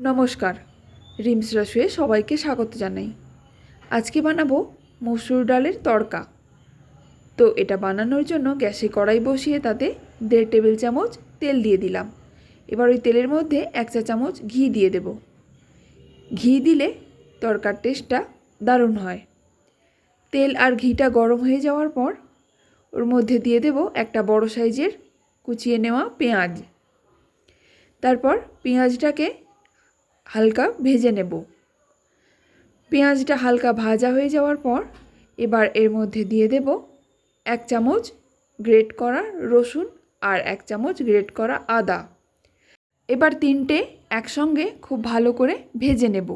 নমস্কার। রিমস রসুয়ে সবাইকে স্বাগত জানাই। আজকে বানাবো মসুর ডালের তড়কা। তো এটা বানানোর জন্য গ্যাসে কড়াই বসিয়ে তাতে দেড় টেবিল চামচ তেল দিয়ে দিলাম। এবার ওই তেলের মধ্যে এক চা চামচ ঘি দিয়ে দেব। ঘি দিলে তড়কার টেস্টটা দারুণ হয়। তেল আর ঘিটা গরম হয়ে যাওয়ার পর ওর মধ্যে দিয়ে দেব একটা বড় সাইজের কুচিয়ে নেওয়া পেঁয়াজ। তারপর পেঁয়াজটাকে হালকা ভেজে নেব। পেঁয়াজটা হালকা ভাজা হয়ে যাওয়ার পর এবার এর মধ্যে দিয়ে দেব এক চামচ গ্রেট করা রসুন আর এক চামচ গ্রেট করা আদা। এবার তিনটে একসঙ্গে খুব ভালো করে ভেজে নেব।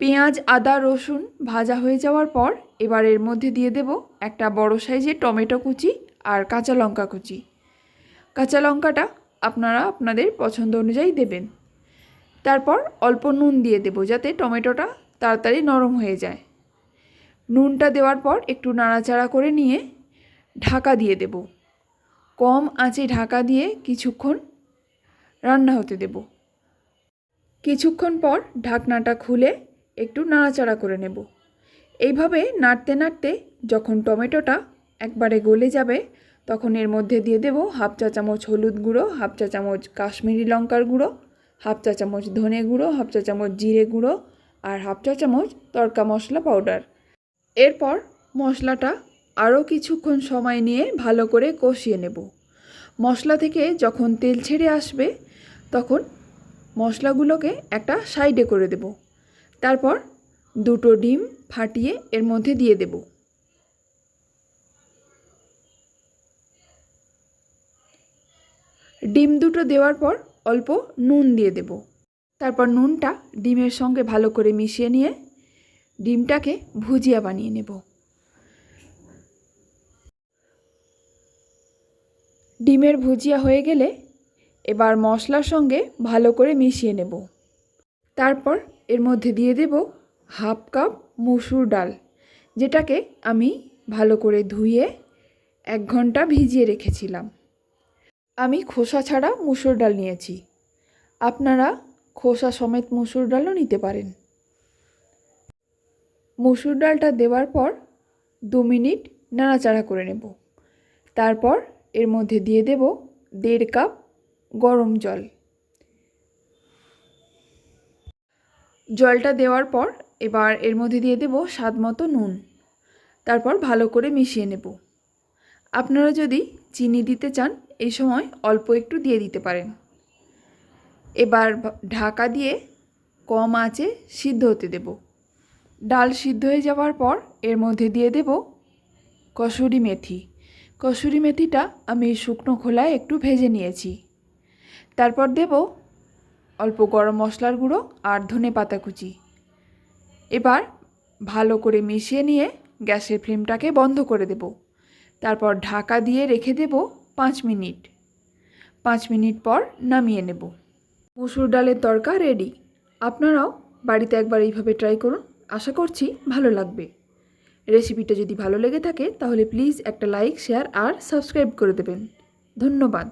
পেঁয়াজ, আদা, রসুন ভাজা হয়ে যাওয়ার পর এবার এর মধ্যে দিয়ে দেব একটা বড় সাইজের টমেটো কুচি আর কাঁচা লঙ্কা কুচি। কাঁচা লঙ্কাটা আপনারা আপনাদের পছন্দ অনুযায়ী দেবেন। তারপর অল্প নুন দিয়ে দেবো যাতে টমেটোটা তাড়াতাড়ি নরম হয়ে যায়। নুনটা দেওয়ার পর একটু নাড়াচাড়া করে নিয়ে ঢাকা দিয়ে দেব। কম আঁচে ঢাকা দিয়ে কিছুক্ষণ রান্না হতে দেব। কিছুক্ষণ পর ঢাকনাটা খুলে একটু নাড়াচাড়া করে নেব। এইভাবে নাড়তে নাড়তে যখন টমেটোটা একবারে গলে যাবে তখন এর মধ্যে দিয়ে দেব হাফ চা চামচ হলুদ গুঁড়ো, হাফ চা চামচ কাশ্মীরি লঙ্কার গুঁড়ো, হাফ চা চামচ ধনে গুঁড়ো, হাফ চা চামচ জিরে গুঁড়ো আর হাফ চা চামচ তড়কা মশলা পাউডার। এরপর মশলাটা আরও কিছুক্ষণ সময় নিয়ে ভালো করে কষিয়ে নেব। মশলা থেকে যখন তেল ছেড়ে আসবে, তখন মশলাগুলোকে একটা সাইডে করে দেব। তারপর দুটো ডিম ফাটিয়ে এর মধ্যে দিয়ে দেবো। ডিম দুটো দেওয়ার পর অল্প নুন দিয়ে দেব। তারপর নুনটা ডিমের সঙ্গে ভালো করে মিশিয়ে নিয়ে ডিমটাকে ভুজিয়া বানিয়ে নেব। ডিমের ভুজিয়া হয়ে গেলে এবার মশলার সঙ্গে ভালো করে মিশিয়ে নেব। তারপর এর মধ্যে দিয়ে দেব হাফ কাপ মসুর ডাল, যেটাকে আমি ভালো করে ধুয়ে এক ঘণ্টা ভিজিয়ে রেখেছিলাম। আমি খোসা ছাড়া মুসুর ডাল নিয়েছি। আপনারা খোসা সমেত মুসুর ডালও নিতে পারেন। মুসুর ডালটা দেওয়ার পর দু মিনিট নাড়াচাড়া করে নেব। তারপর এর মধ্যে দিয়ে দেব দেড় কাপ গরম জল। জলটা দেওয়ার পর এবার এর মধ্যে দিয়ে দেব স্বাদ মতো নুন। তারপর ভালো করে মিশিয়ে নেব। আপনারা যদি চিনি দিতে চান এই সময় অল্প একটু দিয়ে দিতে পারেন। এবার ঢাকা দিয়ে কম আঁচে সিদ্ধ হতে দেব। ডাল সিদ্ধ হয়ে যাওয়ার পর এর মধ্যে দিয়ে দেব কসুরি মেথি। কসুরি মেথিটা আমি শুকনো খোলায় একটু ভেজে নিয়েছি। তারপর দেব অল্প গরম মশলার গুঁড়ো আর ধনে পাতা কুচি। এবার ভালো করে মিশিয়ে নিয়ে গ্যাসের ফ্লেমটাকে বন্ধ করে দেব। তারপর ঢাকা দিয়ে রেখে দেব পাঁচ মিনিট। পাঁচ মিনিট পর নামিয়ে নেব। মসুর ডালের তরকা রেডি আপনারাও বাড়িতে একবার এইভাবে ট্রাই করুন। আশা করছি ভালো লাগবে। রেসিপিটা যদি ভালো লেগে থাকে, তাহলে প্লিজ একটা লাইক শেয়ার আর সাবস্ক্রাইব করে দেবেন। ধন্যবাদ।